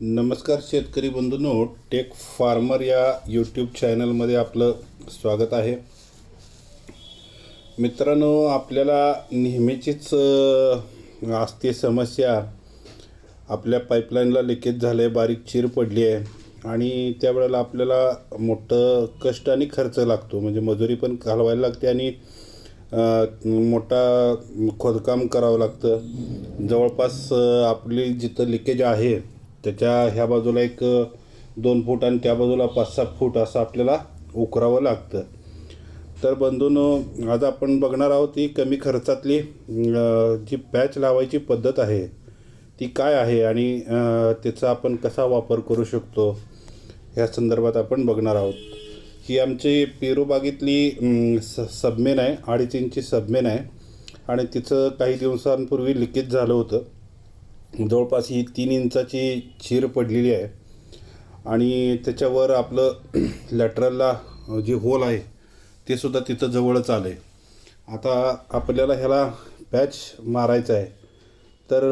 नमस्कार शेतकरी बंधूंनो टेक फार्मर या यूट्यूब चॅनलमध्ये आपलं स्वागत आहे. मित्रांनो आपल्याला नेहमीचीच असते समस्या. आपल्या पाईपलाईनला लिकेज झालं आहे बारीक चीर पडली आहे आणि त्यावेळेला आपल्याला मोठं कष्ट आणि खर्च लागतो. म्हणजे मजुरी पण घालवायला लागते आणि मोठा खोदकाम करावं लागतं. जवळपास आपली जिथं लिकेज आहे त्याच्या ह्या बाजूला एक दोन फूट आणि त्या बाजूला पाच सात फूट असं आपल्याला उकरावं लागतं. तर बंधून आज आपण बघणार आहोत ही कमी खर्चातली जी पॅच लावायची पद्धत आहे ती काय आहे आणि त्याचा आपण कसा वापर करू शकतो ह्या संदर्भात आपण बघणार आहोत. ही आमची पेरूबागेतली स सबमेन आहे अडीच इंची सबमेन आहे आणि तिचं काही दिवसांपूर्वी लिकेज झालं होतं. जवळपास ही तीन इंचाची चीर पडलेली आहे. आणि त्याच्यावर आपलं लॅटरलला जे होल आहे ते सुद्धा तिथं जवळच आलं आहे आता आपल्याला ह्याला पॅच मारायचं आहे. तर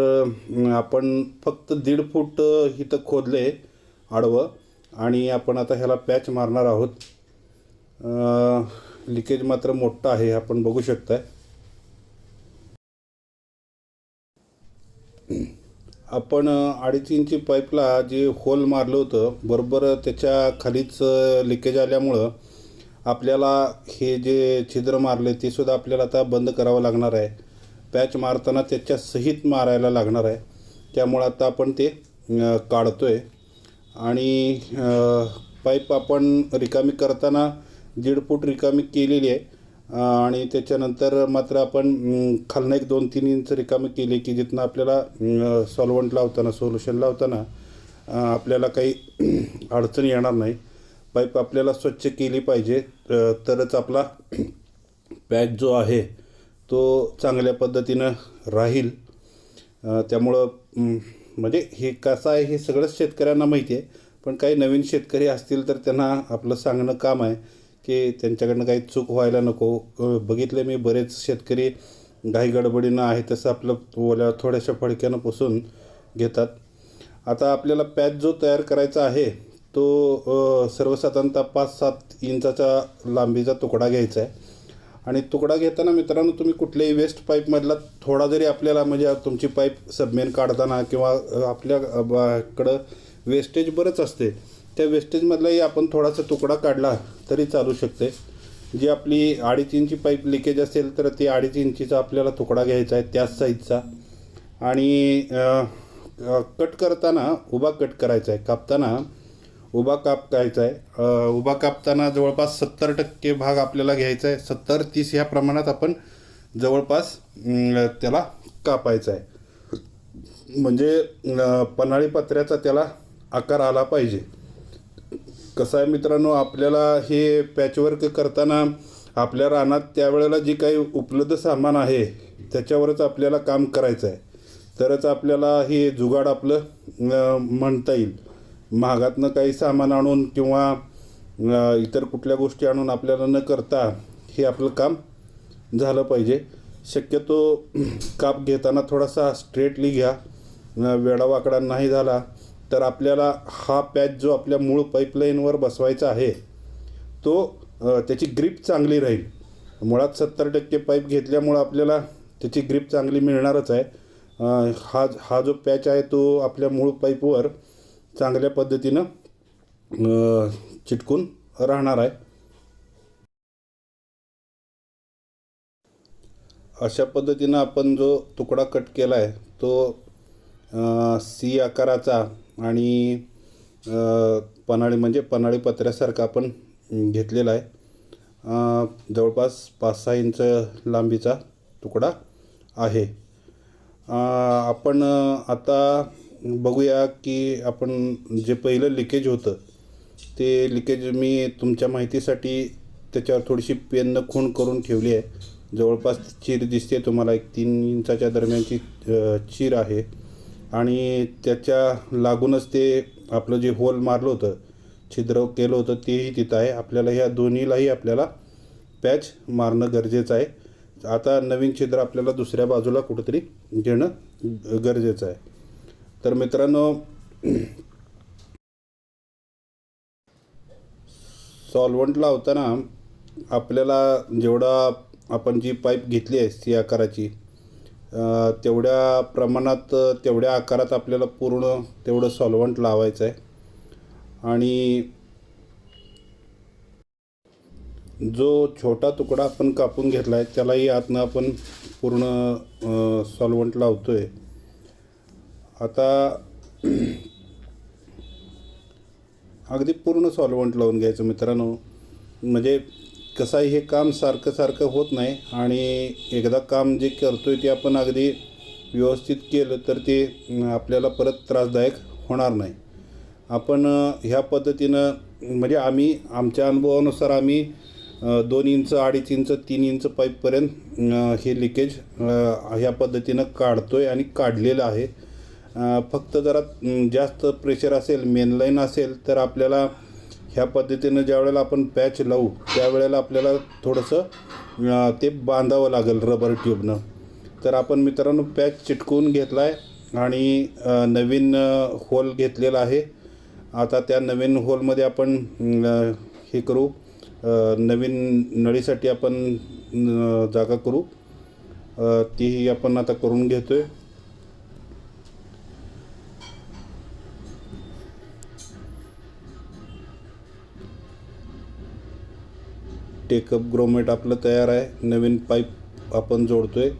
आपण फक्त दीड फूट इथं खोदलं आहे आडवं. आणि आपण आता ह्याला पॅच मारणार आहोत. लिकेज मात्र मोठं आहे आपण बघू शकताय. आपण अडीच इंची पाईपला जे होल मारलं होतं बरोबर त्याच्या खालीच लिकेज आल्यामुळं आपल्याला हे जे छिद्र मारले ते सुद्धा आपल्याला आता बंद करावं लागणार आहे. पॅच मारताना त्याच्या सहित मारायला लागणार आहे. त्यामुळं आता आपण ते काढतो आहे आणि पाईप आपण रिकामी करताना दीड फूट रिकामी केलेली आहे. आणि त्याच्यानंतर मात्र आपण खालनं एक दोन तीन इंच रिकामी केली की जिथनं आपल्याला सॉल्वंट लावताना सोल्युशन लावताना आपल्याला काही अडचण येणार नाही. पाईप आपल्याला स्वच्छ केली पाहिजे. तरच आपला पॅच जो आहे तो चांगल्या पद्धतीनं राहील. त्यामुळं म्हणजे हे कसं आहे हे सगळंच शेतकऱ्यांना माहिती आहे. पण काही नवीन शेतकरी असतील तर त्यांना आपलं सांगणं काम आहे. की त्यांच्याकडनं काही चूक व्हायला नको. बघितले मी बरेच शेतकरी घाई गडबडीनं आहे तसं आपलं ओल्या थोड्याशा फडक्यानं पुसून घेतात. आता आपल्याला पॅच जो तयार करायचा आहे तो सर्वसाधारणतः पाच सात इंचाचा लांबीचा तुकडा घ्यायचा आहे आणि तुकडा घेताना मित्रांनो तुम्ही कुठल्याही वेस्ट पाईपमधला थोडा जरी आपल्याला म्हणजे तुमची पाईप सबमेन काढताना किंवा आपल्याकडं आपल्या वेस्टेज बरंच असते. त्या वेस्टेजमधलाही आपण थोडासा तुकडा काढला तरी चालू शकते. जी आपली अडीच इंची पाईप लिकेज असेल तर ती अडीच इंचीचा आपल्याला तुकडा घ्यायचा आहे त्याच साईजचा आणि कट करताना उभा कट करायचा आहे. कापताना उभा काप करायचा आहे. उभा कापताना जवळपास सत्तर टक्के भाग आपल्याला घ्यायचा आहे. सत्तर तीस ह्या प्रमाणात आपण जवळपास त्याला कापायचा आहे. म्हणजे पन्हाळी पत्र्याचा त्याला आकार आला पाहिजे. कसं आहे मित्रांनो आपल्याला हे पॅचवर्क करताना आपल्या रानात त्यावेळेला जी काही उपलब्ध सामान आहे त्याच्यावरच आपल्याला काम करायचं आहे. तरच आपल्याला हे जुगाड आपलं म्हणता येईल. महागातनं काही सामान आणून किंवा इतर कुठल्या गोष्टी आणून आपल्याला न करता हे आपलं काम झालं पाहिजे. शक्यतो काप घेताना थोडासा स्ट्रेटली घ्या. वेडावाकडा नाही झाला तर आपल्याला हा पॅच जो आपल्या मूळ पाईपलाईनवर बसवायचा आहे तो त्याची ग्रीप चांगली राहील. मुळात सत्तर टक्के पाईप घेतल्यामुळं आपल्याला त्याची ग्रीप चांगली मिळणारच आहे. हा हा जो पॅच आहे तो आपल्या मूळ पाईपवर चांगल्या पद्धतीनं चिटकून राहणार आहे. अशा पद्धतीनं आपण जो तुकडा कट केला आहे तो सी आकाराचा आणि पन्हाळी म्हणजे पन्हाळी पत्र्यासारखा आपण घेतलेला आहे. जवळपास पाच सहा इंच लांबीचा तुकडा आहे. आपण आता बघूया की आपण जे पहिलं लिकेज होतं ते लिकेज मी तुमच्या माहितीसाठी त्याच्यावर थोडीशी पेननं खूण करून ठेवली आहे. जवळपास चीर दिसते तुम्हाला एक तीन इंचाच्या दरम्यानची चीर आहे. आणि त्याच्या लागूनच ते आपलं जे होल मारलं होतं छिद्र केलं होतं तेही तिथं आहे. आपल्याला ह्या दोन्हीलाही आपल्याला पॅच मारणं गरजेचं आहे. आता नवीन छिद्र आपल्याला दुसऱ्या बाजूला कुठंतरी घेणं गरजेचं आहे. तर मित्रांनो सॉल्वंट लावताना आपल्याला जेवढा आपण जी पाईप घेतली आहे सी आकाराची तेवढ्या प्रमाणात तेवढ्या आकारात आपल्याला पूर्ण तेवढं सॉल्वंट लावायचं आहे आणि जो छोटा तुकडा आपण कापून घेतला आहे त्यालाही आतनं आपण पूर्ण सॉल्वंट लावतो आहे आता अगदी पूर्ण सॉल्वंट लावून घ्यायचं मित्रांनो. म्हणजे कसं आहे हे काम सारखं सारखं होत नाही आणि एकदा काम जे करतो आहे ते आपण अगदी व्यवस्थित केलं तर ते आपल्याला परत त्रासदायक होणार नाही. आपण ह्या पद्धतीनं म्हणजे आम्ही आमच्या अनुभवानुसार आम्ही दोन इंच अडीच इंच तीन इंच पाईपपर्यंत हे लिकेज ह्या पद्धतीनं काढतो आहे आणि काढलेलं आहे. फक्त जरा जास्त प्रेशर असेल मेनलाईन असेल तर आपल्याला ह्या पद्धतीनं ज्या वेळेला आपण पॅच लावू त्यावेळेला आपल्याला थोडंसं ते बांधावं लागेल रबर ट्यूबनं. तर आपण मित्रांनो पॅच चिटकवून घेतला आहे आणि नवीन होल घेतलेला आहे. आता त्या नवीन होलमध्ये आपण हे करू नवीन नळीसाठी आपण जागा करू. तीही आपण आता करून घेतो आहे टेकअप ग्रोमेट आपलं तयार आहे नवीन पाईप आपण जोडतो आहे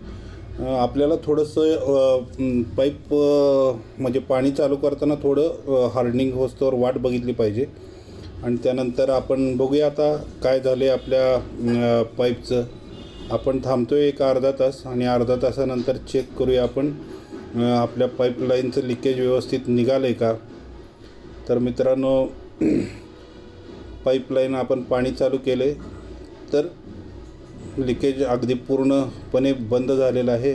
आपल्याला थोडंसं पाईप म्हणजे पाणी चालू करताना थोडं हार्डनिंग होस्तोवर वाट बघितली पाहिजे. आणि त्यानंतर आपण बघूया आता काय झाले आपल्या पाईपचं. आपण थांबतो आहे एक अर्धा तास आणि अर्धा तासानंतर चेक करूया आपण आपल्या पाईपलाईनचं लिकेज व्यवस्थित निघालं आहे का? तर मित्रांनो पाईपलाईन आपण पाणी चालू केले तर लिकेज अगदी पूर्णपणे बंद झालेलं आहे.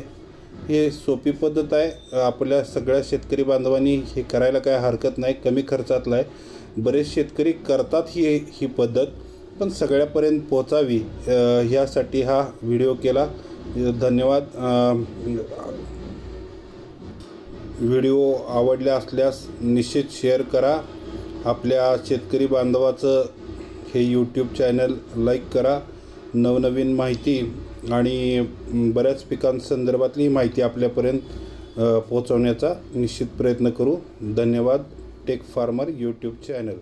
हे सोपी पद्धत आहे. आपल्या सगळ्या शेतकरी बांधवांनी हे करायला काय हरकत नाही. कमी खर्चातलं आहे. बरेच शेतकरी करतात ही ही पद्धत पण सगळ्यापर्यंत पोचावी ह्यासाठी हा व्हिडिओ केला. धन्यवाद. व्हिडिओ आवडले असल्यास निश्चित शेअर करा. आपल्या शेतकरी बांधवाचं हे यूट्यूब चॅनल लाईक करा. नवनवीन माहिती आणि बऱ्याच पिकांसंदर्भातली माहिती आपल्यापर्यंत पोहोचवण्याचा निश्चित प्रयत्न करू. धन्यवाद. Take farmer YouTube channel